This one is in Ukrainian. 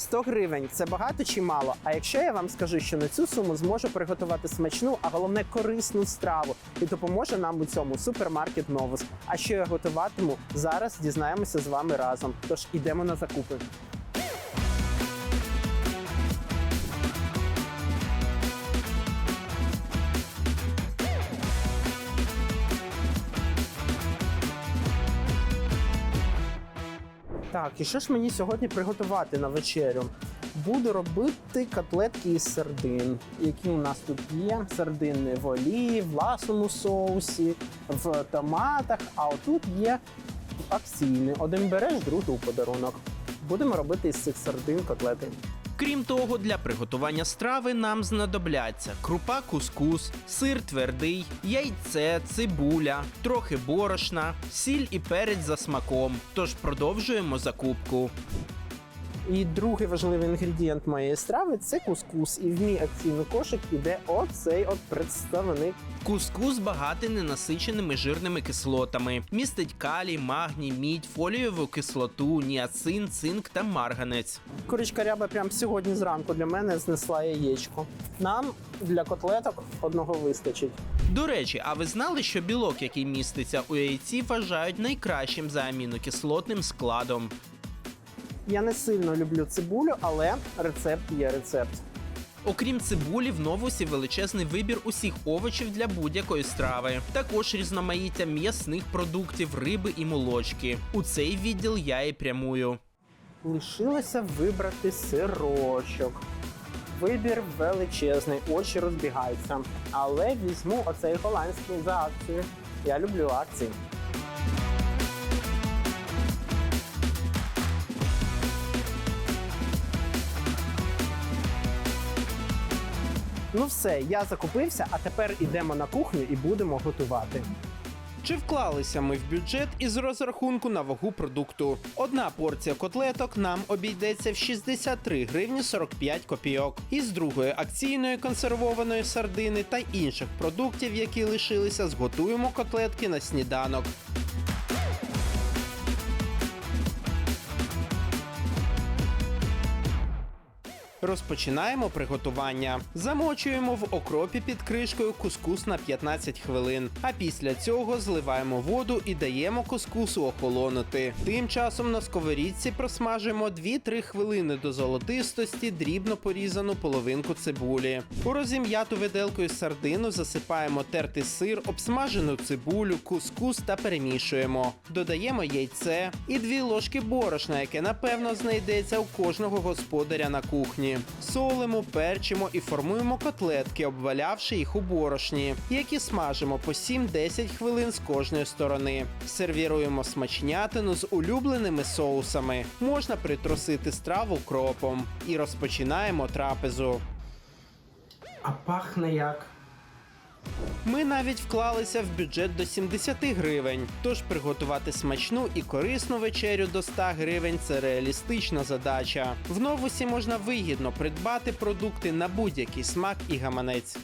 100 гривень це багато чи мало? А якщо я вам скажу, що на цю суму зможу приготувати смачну, а головне корисну страву, і допоможе нам у цьому супермаркет Новус. А що я готуватиму, зараз дізнаємося з вами разом. Тож ідемо на закупи. Так, і що ж мені сьогодні приготувати на вечерю? Буду робити котлетки із сардин, які у нас тут є. Сардини в олії, в ласому соусі, в томатах, а отут є акційний. Один береш, другий у подарунок. Будемо робити із цих сардин котлети. Крім того, для приготування страви нам знадобляться крупа кускус, сир твердий, яйце, цибуля, трохи борошна, сіль і перець за смаком. Тож продовжуємо закупку. І другий важливий інгредієнт моєї страви це кускус. І в мій акційний кошик іде оцей от представник Кускус багатий ненасиченими жирними кислотами, містить калій, магній, мідь, фолієву кислоту, ніацин, цинк та марганець. Курочка ряба прямо сьогодні зранку для мене знесла яєчко. Нам для котлеток одного вистачить. До речі, а ви знали, що білок, який міститься у яйці, вважають найкращим за амінокислотним складом? Я не сильно люблю цибулю, але рецепт є рецепт. Окрім цибулі, в новусі величезний вибір усіх овочів для будь-якої страви. Також різноманіття м'ясних продуктів, риби і молочки. У цей відділ я і прямую. Лишилося вибрати сирочок. Вибір величезний, очі розбігаються. Але візьму оцей голландський за акцію. Я люблю акції. Ну все, я закупився, а тепер ідемо на кухню і будемо готувати. Чи вклалися ми в бюджет із розрахунку на вагу продукту? Одна порція котлеток нам обійдеться в 63 гривні 45 копійок. Із другої акційної консервованої сардини та інших продуктів, які лишилися, зготуємо котлетки на сніданок. Розпочинаємо приготування. Замочуємо в окропі під кришкою кускус на 15 хвилин. А після цього зливаємо воду і даємо кускусу охолонути. Тим часом на сковорідці просмажимо 2-3 хвилини до золотистості дрібно порізану половинку цибулі. У розім'яту виделкою сардину засипаємо тертий сир, обсмажену цибулю, кускус та перемішуємо. Додаємо яйце і 2 ложки борошна, яке напевно знайдеться у кожного господаря на кухні. Солимо, перчимо і формуємо котлетки, обвалявши їх у борошні, які смажимо по 7-10 хвилин з кожної сторони. Сервіруємо смачнятину з улюбленими соусами. Можна притрусити страву кропом. І розпочинаємо трапезу. А пахне як. Ми навіть вклалися в бюджет до 70 гривень. Тож приготувати смачну і корисну вечерю до 100 гривень це реалістична задача. В новусі можна вигідно придбати продукти на будь-який смак і гаманець.